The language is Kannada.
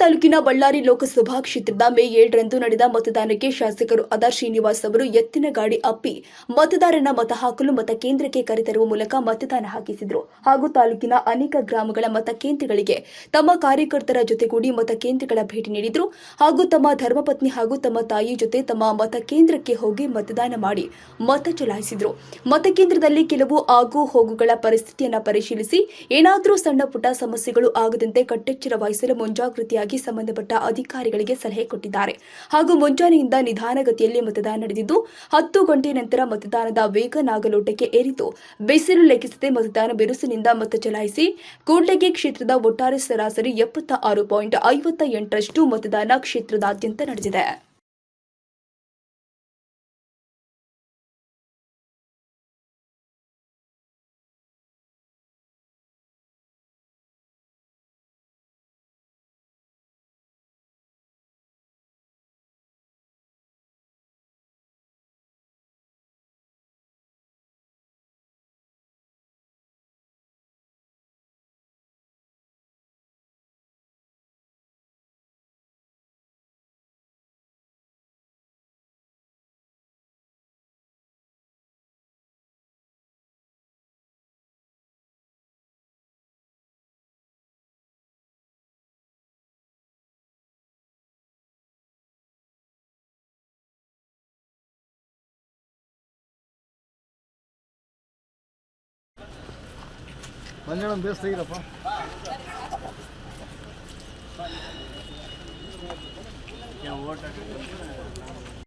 ತಾಲೂಕಿನ ಬಳ್ಳಾರಿ ಲೋಕಸಭಾ ಕ್ಷೇತ್ರದ ಮೇ ಏಳರಂದು ನಡೆದ ಮತದಾನಕ್ಕೆ ಶಾಸಕರು ಅದಾರ್ ಶ್ರೀನಿವಾಸ್ ಅವರು ಎತ್ತಿನ ಗಾಡಿ ಅಪ್ಪಿ ಮತದಾರನ ಮತ ಹಾಕಲು ಮತ ಕೇಂದ್ರಕ್ಕೆ ಕರೆತರುವ ಮೂಲಕ ಮತದಾನ ಹಾಕಿಸಿದರು. ಹಾಗೂ ತಾಲೂಕಿನ ಅನೇಕ ಗ್ರಾಮಗಳ ಮತ ಕೇಂದ್ರಗಳಿಗೆ ತಮ್ಮ ಕಾರ್ಯಕರ್ತರ ಜೊತೆಗೂಡಿ ಮತ ಕೇಂದ್ರಗಳ ಭೇಟಿ ನೀಡಿದರು. ಹಾಗೂ ತಮ್ಮ ಧರ್ಮಪತ್ನಿ ಹಾಗೂ ತಮ್ಮ ತಾಯಿ ಜೊತೆ ತಮ್ಮ ಮತ ಕೇಂದ್ರಕ್ಕೆ ಹೋಗಿ ಮತದಾನ ಮಾಡಿ ಮತ ಚಲಾಯಿಸಿದರು. ಮತಕೇಂದ್ರದಲ್ಲಿ ಕೆಲವು ಆಗು ಹೋಗುಗಳ ಪರಿಸ್ಥಿತಿಯನ್ನು ಪರಿಶೀಲಿಸಿ ಏನಾದರೂ ಸಣ್ಣ ಪುಟ್ಟ ಸಮಸ್ಯೆಗಳು ಆಗದಂತೆ ಕಟ್ಟೆಚ್ಚರ ವಹಿಸಲು ಮುಂಜಾಗೃತಿಯಾಗಿ ಸಂಬಂಧಪಟ್ಟ ಅಧಿಕಾರಿಗಳಿಗೆ ಸಲಹೆ ಕೊಟ್ಟಿದ್ದಾರೆ. ಹಾಗೂ ಮುಂಜಾನೆಯಿಂದ ನಿಧಾನಗತಿಯಲ್ಲಿ ಮತದಾನ ನಡೆದಿದ್ದು, ಹತ್ತು ಗಂಟೆ ನಂತರ ಮತದಾನದ ವೇಗ ನಾಗಲೋಟಕ್ಕೆ ಏರಿತು. ಬಿಸಿಲು ಲೆಕ್ಕಿಸದೆ ಮತದಾನ ಬಿರುಸಿನಿಂದ ಮತ ಚಲಾಯಿಸಿ, ಕೂಡ್ಲಗಿ ಕ್ಷೇತ್ರದ ಒಟ್ಟಾರೆ ಸರಾಸರಿ ಎಪ್ಪತ್ತ ಆರು ಪಾಯಿಂಟ್ ಐವತ್ತ ಎಂಟರಷ್ಟು ಮತದಾನ ಕ್ಷೇತ್ರದಾದ್ಯಂತ ನಡೆದಿದೆ. ಮಂಜಣ್ಣ ಬೇಸ್ ತೆಗೀರಪ್ಪ